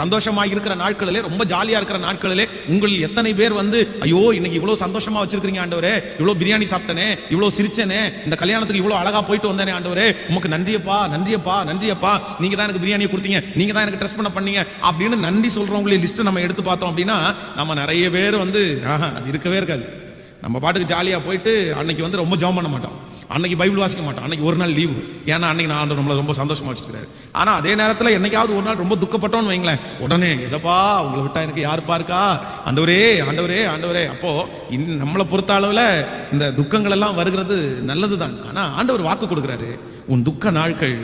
சந்தோஷமாக இருக்கிற நாட்களிலே ரொம்ப ஜாலியாக இருக்கிற நாட்களிலே உங்களில் எத்தனை பேர் வந்து ஐயோ இன்னைக்கு இவ்வளோ சந்தோஷமாக வச்சிருக்கிறீங்க ஆண்டவரே. இவ்வளோ பிரியாணி சாப்பிட்டனே. இவ்வளோ சிரிச்சனே. இந்த கல்யாணத்துக்கு இவ்வளோ அழகாக போயிட்டு வந்தேனே ஆண்டவரே. உமக்கு நன்றியப்பா நன்றியப்பா நன்றியப்பா. நீங்கள் தான் எனக்கு பிரியாணியை கொடுத்தீங்க. நீங்கள் தான் எனக்கு ட்ரெஸ் பண்ண பண்ணீங்க. அப்படின்னு நன்றி சொல்றவங்களே லிஸ்ட்டு நம்ம எடுத்து பார்த்தோம் அப்படின்னா நம்ம நிறைய பேர் வந்து ஆஹா அது இருக்கவே இருக்காது. நம்ம பாட்டுக்கு ஜாலியாக போயிட்டு அன்னைக்கு வந்து ரொம்ப ஜெபம் பண்ண மாட்டோம். அன்னைக்கு பைபிள் வாசிக்க மாட்டோம். அன்னைக்கு ஒரு நாள் லீவு. ஏன்னா அன்னைக்கு நான் ஆண்டவர் நம்மளை ரொம்ப சந்தோஷமாக வச்சிருக்காரு ஆனால் அதே நேரத்தில் என்னைக்காவது ஒரு நாள் ரொம்ப துக்கப்பட்டோம்னு வைங்களேன். உடனே எசப்பா உங்களை விட்டா எனக்கு யாருப்பா இருக்கா? ஆண்டவரே ஆண்டவரே ஆண்டவரே. அப்போது இன் நம்மளை பொறுத்த அளவில் இந்த துக்கங்கள் எல்லாம் வருகிறது நல்லது தான் ஆனால் ஆண்டவர் வாக்கு கொடுக்குறாரு உன் துக்க நாட்கள்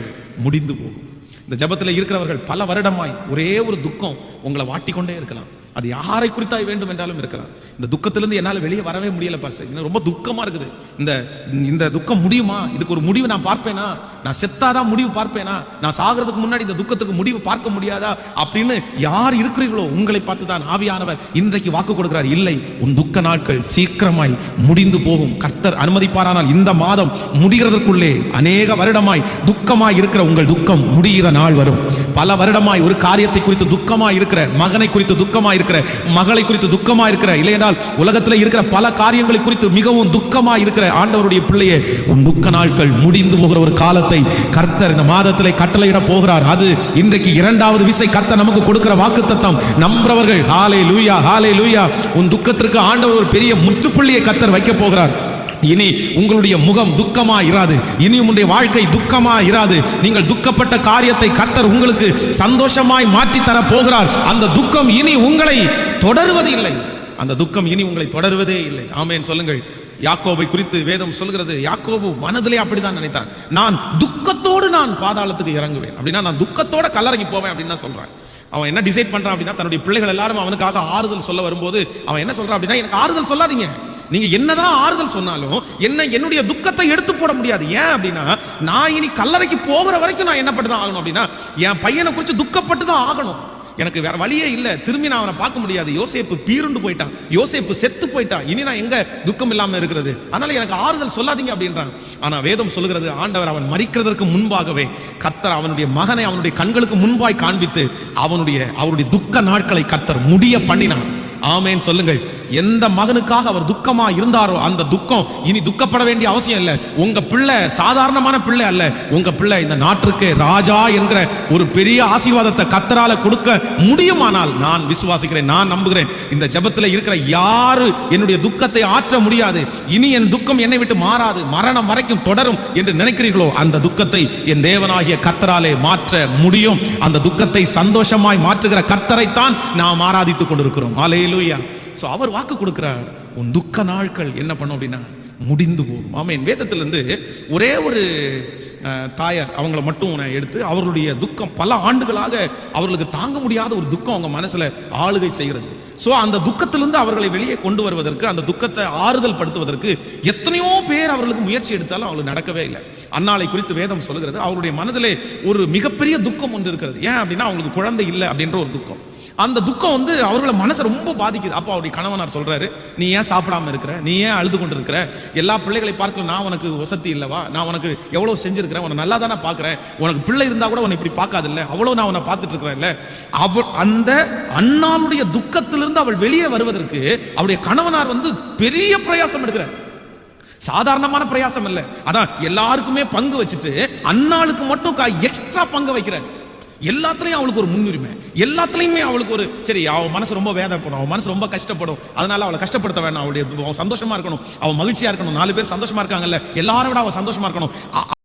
முடிந்து போகும். இந்த ஜெபத்தில் இருக்கிறவர்கள் பல வருடமாய் ஒரே ஒரு துக்கம் உங்களை வாட்டிக்கொண்டே இருக்கலாம். அது யாரை குறித்தாய் வேண்டும் என்றாலும் இருக்கலாம். இந்த துக்கத்திலிருந்து என்னால் வெளியே வரவே முடியல பாஸ்டர் இன்னும் ரொம்ப துக்கமாக இருக்குது. இந்த இந்த துக்கம் முடியுமா? இதுக்கு ஒரு முடிவு நான் பார்ப்பேனா? நான் செத்தாதான் முடிவு பார்ப்பேனா? நான் சாகிறதுக்கு முன்னாடி இந்த துக்கத்துக்கு முடிவு பார்க்க முடியாதா? அப்படின்னு யார் இருக்கிறீர்களோ உங்களை பார்த்து தான் ஆவியானவர் இன்றைக்கு வாக்கு கொடுக்கிறார். இல்லை உன் துக்க நாட்கள் சீக்கிரமாய் முடிந்து போகும். கர்த்தர் அனுமதிப்பாரானால் இந்த மாதம் முடிகிறதற்குள்ளே அநேக வருடமாய் துக்கமாய் இருக்கிற உங்கள் துக்கம் முடிகிற நாள் வரும். பல வருடமாய் ஒரு காரியத்தை குறித்து துக்கமாய் இருக்கிற மகனை குறித்து துக்கமாய் இருக்கிற மகளை குறித்து துக்கமாய் இருக்கிற இல்லையென்றால் உலகத்தில் இருக்கிற பல காரியங்களை குறித்து மிகவும் துக்கமாய் இருக்கிற ஆண்டவருடைய பிள்ளையே உன் துக்க நாட்கள் முடிந்து போகிற ஒரு காலத்தை கர்த்தர் இந்த மாதத்திலே கட்டளையிட போகிறார். அது இன்றைக்கு இரண்டாவது விசை கர்த்தர் நமக்கு கொடுக்கிற வாக்குத்தத்தம். நம்புறவர்கள் ஹாலே லூயா ஹாலே லூயா உன் துக்கத்திற்கு ஆண்டவர் ஒரு பெரிய முற்றுப்புள்ளியை கர்த்தர் வைக்க போகிறார். இனி உங்களுடைய முகம் துக்கமா இராது. இனி உங்களுடைய வாழ்க்கை துக்கமா இராது. நீங்கள் துக்கப்பட்ட காரியத்தை கர்த்தர் உங்களுக்கு சந்தோஷமாய் மாற்றி தர போகிறார். அந்த துக்கம் இனி உங்களை தொடருவது இல்லை அந்த துக்கம் இனி உங்களை தொடருவதே இல்லை. ஆமேன். சொல்லுங்கள். யாக்கோபை குறித்து வேதம் சொல்கிறது யாக்கோபு மனதிலே அப்படிதான் நினைத்தான் நான் துக்கத்தோடு நான் பாதாளத்துக்கு இறங்குவேன். அப்படின்னா நான் துக்கத்தோட கல்லறைக்கு போவேன் அப்படின்னு தான் சொல்றேன் அவன் என்ன டிசைட் பண்றான் அப்படின்னா தன்னுடைய பிள்ளைகள் எல்லாரும் அவனுக்காக ஆறுதல் சொல்ல வரும்போது அவன் என்ன சொல்றான் அப்படின்னா எனக்கு ஆறுதல் சொல்லாதீங்க. நீங்க என்னதான் ஆறுதல் சொன்னாலும் என்ன என்னுடைய துக்கத்தை எடுத்து போட முடியாது. ஏன் அப்படின்னா நான் இனி கல்லறைக்கு போகிற வரைக்கும் நான் என்னப்பட்டு தான் ஆகணும் அப்படின்னா என் பையனை குறித்து துக்கப்பட்டு தான் ஆகணும். எனக்கு வேற வழியே இல்லை. திரும்பி நான் அவனை பார்க்க முடியாது. யோசேப்பு பீருண்டு போயிட்டான். யோசேப்பு செத்து போயிட்டான். இனி நான் எங்க துக்கம் இல்லாம இருக்கிறது? அதனால எனக்கு ஆறுதல் சொல்லாதீங்க அப்படின்றான் ஆனா வேதம் சொல்லுகிறது ஆண்டவர் அவன் மறிக்கிறதற்கு முன்பாகவே கத்தர் அவனுடைய மகனை அவனுடைய கண்களுக்கு முன்பாய் காண்பித்து அவனுடைய அவருடைய துக்க நாட்களை கத்தர் முடிய பண்ணினான் ஆமேன். சொல்லுங்கள். எந்த மகனுக்காக அவர் துக்கமா இருந்தாரோ அந்த துக்கம் இனி துக்கப்பட வேண்டிய அவசியம் இல்லை. உங்க பிள்ளை சாதாரணமான பிள்ளை அல்ல. உங்க பிள்ளை இந்த நாட்டிற்கு ராஜா என்கிற ஒரு பெரிய ஆசீர்வாதத்தை கத்தரால கொடுக்க முடியுமானால் நான் விசுவாசிக்கிறேன் நான் நம்புகிறேன். இந்த ஜெபத்தில் இருக்கிற யாரு என்னுடைய துக்கத்தை ஆற்ற முடியாது. இனி என் துக்கம் என்னை விட்டு மாறாது. மரணம் வரைக்கும் தொடரும் என்று நினைக்கிறீர்களோ அந்த துக்கத்தை என் தேவனாகிய கத்தராலே மாற்ற முடியும். அந்த துக்கத்தை சந்தோஷமாய் மாற்றுகிற கர்த்தரைத்தான் நாம் ஆராதித்துக் கொண்டிருக்கிறோம். ஆலேலூயா ஸோ அவர் வாக்கு கொடுக்குறார். உன் துக்க நாட்கள் என்ன பண்ணும் அப்படின்னா முடிந்து போகும். ஆமேன். வேதத்திலிருந்து ஒரே ஒரு தாயார் அவங்கள மட்டும் நான் எடுத்து அவர்களுடைய துக்கம் பல ஆண்டுகளாக அவர்களுக்கு தாங்க முடியாத ஒரு துக்கம் அவங்க மனசுல ஆளுகை செய்கிறது. ஸோ அந்த துக்கத்திலிருந்து அவர்களை வெளியே கொண்டு வருவதற்கு அந்த துக்கத்தை ஆறுதல் படுத்துவதற்கு எத்தனையோ பேர் அவர்களுக்கு முயற்சி எடுத்தாலும் அவங்களுக்கு நடக்கவே இல்லை. அன்னாலை குறித்து வேதம் சொல்கிறது அவருடைய மனதிலே ஒரு மிகப்பெரிய துக்கம் ஒன்று இருக்கிறது. ஏன் அப்படின்னா அவங்களுக்கு குழந்தை இல்லை அப்படின்ற ஒரு துக்கம். அந்த துக்கம் வந்து அவர்களை மனசை ரொம்ப பாதிக்குது. அப்போ அவருடைய கணவனார் சொல்றாரு நீ ஏன் சாப்பிடாம இருக்கிற? நீ ஏன் அழுது கொண்டு இருக்கிற எல்லா பிள்ளைகளை பார்க்கல நான் உனக்கு வசதி இல்லவா? நான் உனக்கு எவ்வளவு இருக்கிறேன் உன்னை நல்லா தானே பார்க்கிறேன். உனக்கு பிள்ளை இருந்தா கூட உன்னை இப்படி பார்க்காதில்ல. இல்ல நான் உன்னை பார்த்துட்டு இருக்கிறேன்ல அவ அந்த அண்ணாளுடைய துக்கத்திலிருந்து அவள் வெளியே வருவதற்கு அவருடைய கணவனார் வந்து பெரிய பிரயாசம் எடுக்கிறார். சாதாரணமான பிரயாசம் இல்ல. அதான் எல்லாருக்குமே பங்கு வச்சுட்டு அண்ணாளுக்கு மட்டும் எக்ஸ்ட்ரா பங்கு வைக்கிறார். எல்லாத்துலயும் அவளுக்கு ஒரு முன்னுரிமை. எல்லாத்துலயுமே அவளுக்கு ஒரு சரி அவன் மனசு ரொம்ப வேதப்படும் அவன் மனசு ரொம்ப கஷ்டப்படும். அதனால அவளை கஷ்டப்படுத்த வேணாம். அவளுடைய அவன் சந்தோஷமா இருக்கணும். அவன் மகிழ்ச்சியா இருக்கணும். நாலு பேர் சந்தோஷமா இருக்காங்கல்ல. எல்லாரோட அவன் சந்தோஷமா இருக்கணும்.